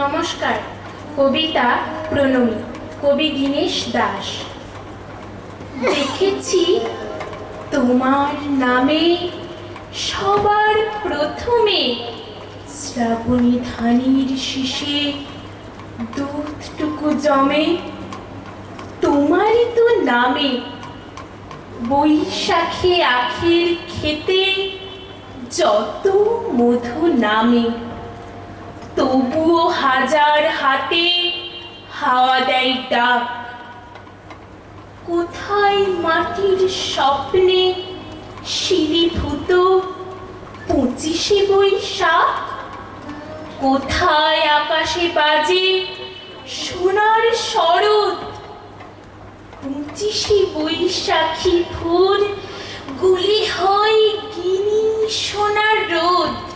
নমস্কার, কবিতা প্রণমী, কবি দীনেশ দাস। দেখেছি তোমার নামে সবার প্রথমে শ্রাবণী ধানির শীষে দুধটুকু জমে। তোমারই তো নামে বৈশাখে আখের খেতে যত মধু নামে। তবুও হাজার হাতে হাওয়া দেয় ডাক। কোথায় মাটির স্বপ্নে শিলিভূত পঁচিশে বৈশাখ? কোথায় আকাশে বাজে সোনার শরৎ? পঁচিশে বৈশাখী ভোর গুলি হয় গিনি সোনার রোদ।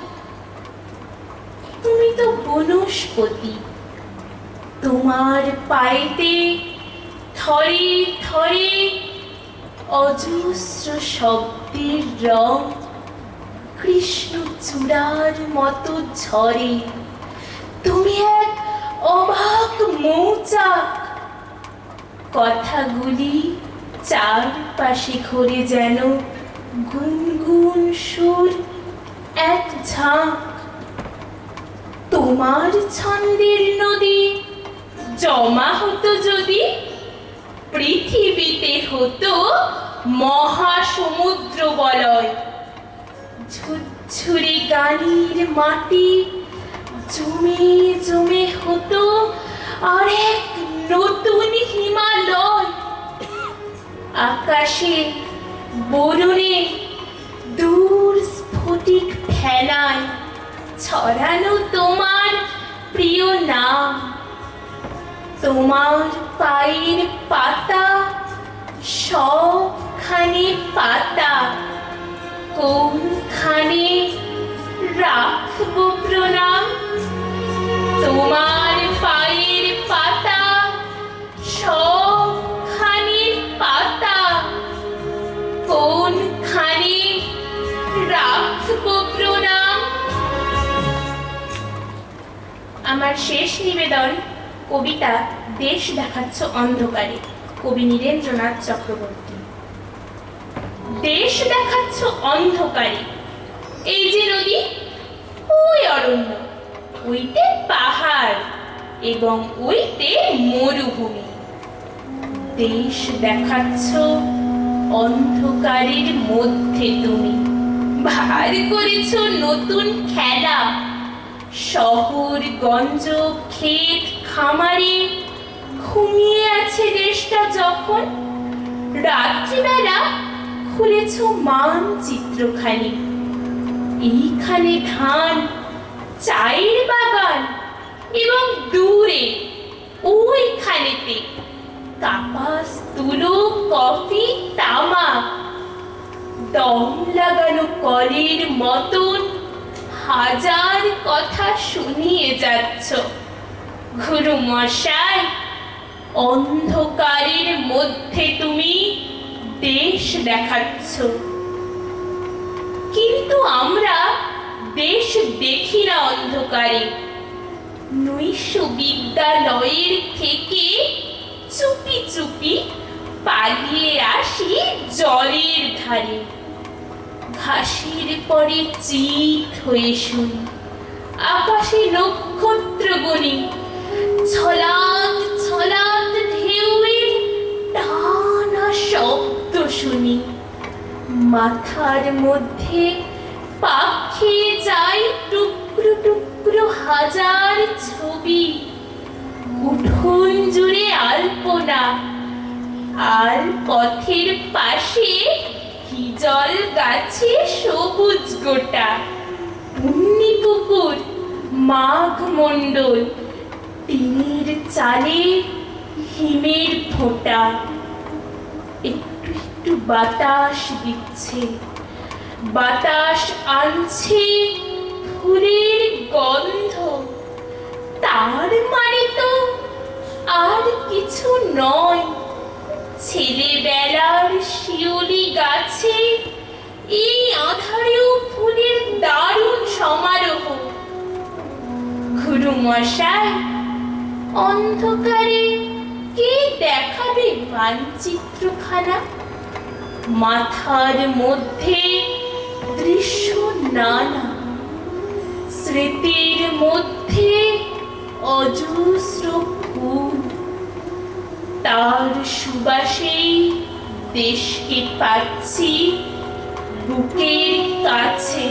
বনস্পতি, তোমার পায়েতে থরে থরে অজস্র শব্দের রং কৃষ্ণ চূড়ার মতো ঝরে। তুমি এক অবাক মৌচাক। কথাগুলি চারপাশে ঘোরে যেন গুনগুন সুর এক ঝাঁক। তোমার ছন্দের নদী জমা হতো যদি পৃথিবীতে হতো মহাসমুদ্র বলয়। ঝুরঝুরে গানির মাটি জমে জমে হতো আর এক নতুন হিমালয়। আকাশে বরুণে দূর স্ফটিক ফেনায় ছড়ানো তোমার প্রিয় নাম। তোমার পায়ের পাতা, সবখানে পাতা। কোনখানে রাখব প্রণাম? তোমার পায়ের পাতা, সবখানে পাতা। কোনখানে রাখব আমার শেষ নিবেদন, কবিতা দেশ দেখাচ্ছ অন্ধকারে। কবি নীরেন্দ্রনাথ চক্রবর্তী। দেশ দেখাচ্ছ অন্ধকারে। এই যে নদী, ওই অরণ্য, ওইতে পাহাড় এবং ওইতে মরুভূমি। দেশ দেখাচ্ছ অন্ধকারের মধ্যে তুমি। ভার করেছ নতুন খেলা। শহর, গঞ্জ, ক্ষেত, খামারে ঘুমিয়ে আছে দেশটা যখন। রাত্রিবেলা খুলেছ মানচিত্রখানি। এইখানে ধান, চায়ের বাগান এবং দূরে ওইখানেতে কাপাস তুলো, কফি, তামাক। দম লাগানো কলের মতন হাজার কথা শুনিয়ে যাচ্ছ। গুরু মশাই, অন্ধকারের মধ্যে তুমি দেশ দেখাচ্ছ। কিন্তু আমরা দেশ দেখি না অন্ধকারে। নৈশ বিদ্যালয়ের থেকে চুপি চুপি পালিয়ে আসি জলের ধারে। ঘাসের পরে চিত হয়ে শুনি আকাশে নক্ষত্র গণি ছলাত ছলাত ঢেউয়ের টানা শব্দ শুনি। মাথার মধ্যে পাখি যায় টুকরো টুকরো হাজার ছবি। উঠোন জুড়ে আলপনা আর পথের পাশে হিজল গাছে সবুজ গোটা? উন্নি পুকুর, মাঘ মণ্ডল টিনের চালে হিমের ফোঁটা। একটু একটু বাতাস দিচ্ছে, বাতাস আনছে ফুলের গন্ধ। তার মানে তো আর কিছু নয় শিউলি গাছে, এই আধারেও ফুলের দারুণ সমারোহ। ঘুরু গুরুমশাই, অন্ধকারে কে দেখাবে মানচিত্রখানা? মাথার মধ্যে দৃশ্য নানা। স্মৃতির মধ্যে অজস্র ফুল। তার সুবাসেই দেশকে পাচ্ছি বুকের কাছে।